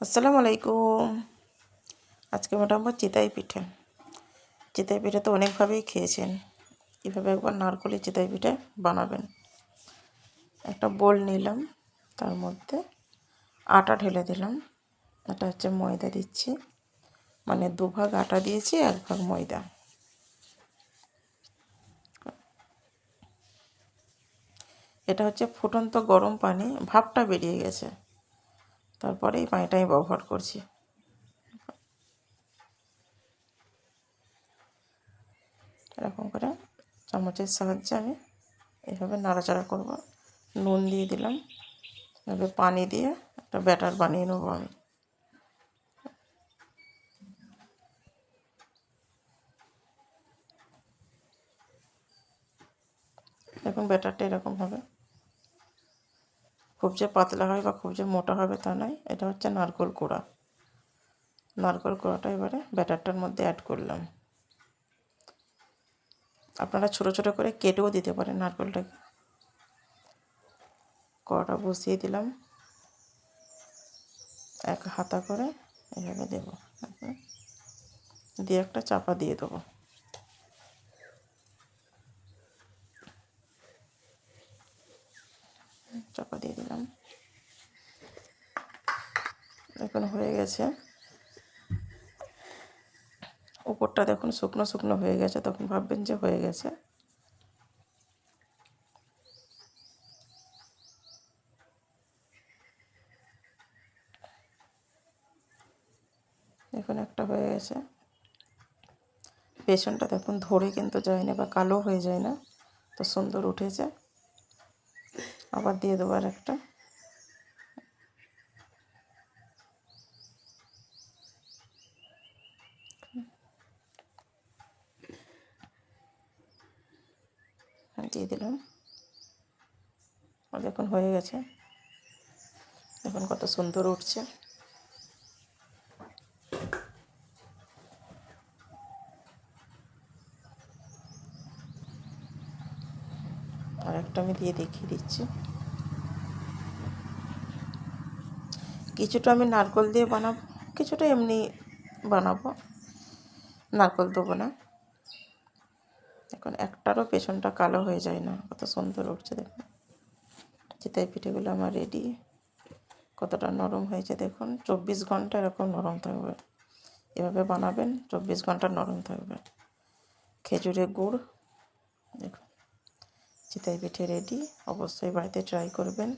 আসসালামু আলাইকুম। আজকে মোটামুটি চিতাই পিঠে। চিতাই পিঠে তো অনেকভাবেই খেয়েছেন। কীভাবে একবার নারকলি চিতাই পিঠে বানাবেন। একটা বোল নিলাম, তার মধ্যে আটা ঢেলে দিলাম। এটা হচ্ছে ময়দা দিচ্ছি। মানে দুভাগ আটা দিয়েছি, এক ভাগ ময়দা। এটা হচ্ছে ফুটন্ত গরম পানি, ভাপটা বেরিয়ে গেছে। তারপরে এই পানিটা আমি ব্যবহার করছি। এরকম করে চামচের সাহায্যে আমি এইভাবে নাড়াচাড়া করব। নুন দিয়ে দিলাম। এভাবে পানি দিয়ে একটা ব্যাটার বানিয়ে নেব আমি। দেখুন ব্যাটারটা এরকম হবে। খুব যে পাতলা হয় বা খুব যে মোটা হবে তা নয়, এটা হচ্ছে নারকোল কোড়া। নারকোল কোড়াটা এবারে ব্যাটারটার মধ্যে অ্যাড করলাম। আপনারা ছোট ছোট করে কেটেও দিতে পারেন নারকোলটাকে। কড়াটা বসিয়ে দিলাম। এক হাতা করে এভাবে দেবো। দিয়ে একটা চাপা দিয়ে দেবো। চাপা দিয়ে দিলাম। এখন হয়ে গেছে। উপরটা দেখুন শুকনো শুকনো হয়ে গেছে, তখন ভাববেন যে হয়ে গেছে। এখন একটা হয়ে গেছে। পেছনটা দেখুন ধরে কিন্তু যায় না বা কালো হয়ে যায় না, তো সুন্দর উঠেছে। আবার দিয়ে দেবো আর একটা দিয়ে দিলাম। দেখুন হয়ে গেছে। দেখুন কত সুন্দর উঠছে। আর একটা আমি দিয়ে দেখিয়ে দিচ্ছি। কিছুটা আমি নারকল দিয়ে বানাবো, কিছুটা এমনি বানাবো। নারকল দেবো না। এখন একটারও পেছনটা কালো হয়ে যায় না কত সুন্দর উঠছে দেখুন। চিতাই পিঠেগুলো আমার রেডি কতটা নরম হয়েছে দেখুন। চব্বিশ ঘণ্টা এরকম নরম থাকবে। এভাবে বানাবেন, চব্বিশ ঘণ্টা নরম থাকবে। খেজুরের গুড়, দেখুন। চিতাই পিঠে রেডি। অবশ্যই বাড়িতে ট্রাই করবেন।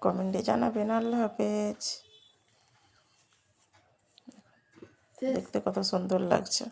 কমেন্টে জানাবেন। আল্লাহ হাফেজ। দেখতে কত সুন্দর লাগছে।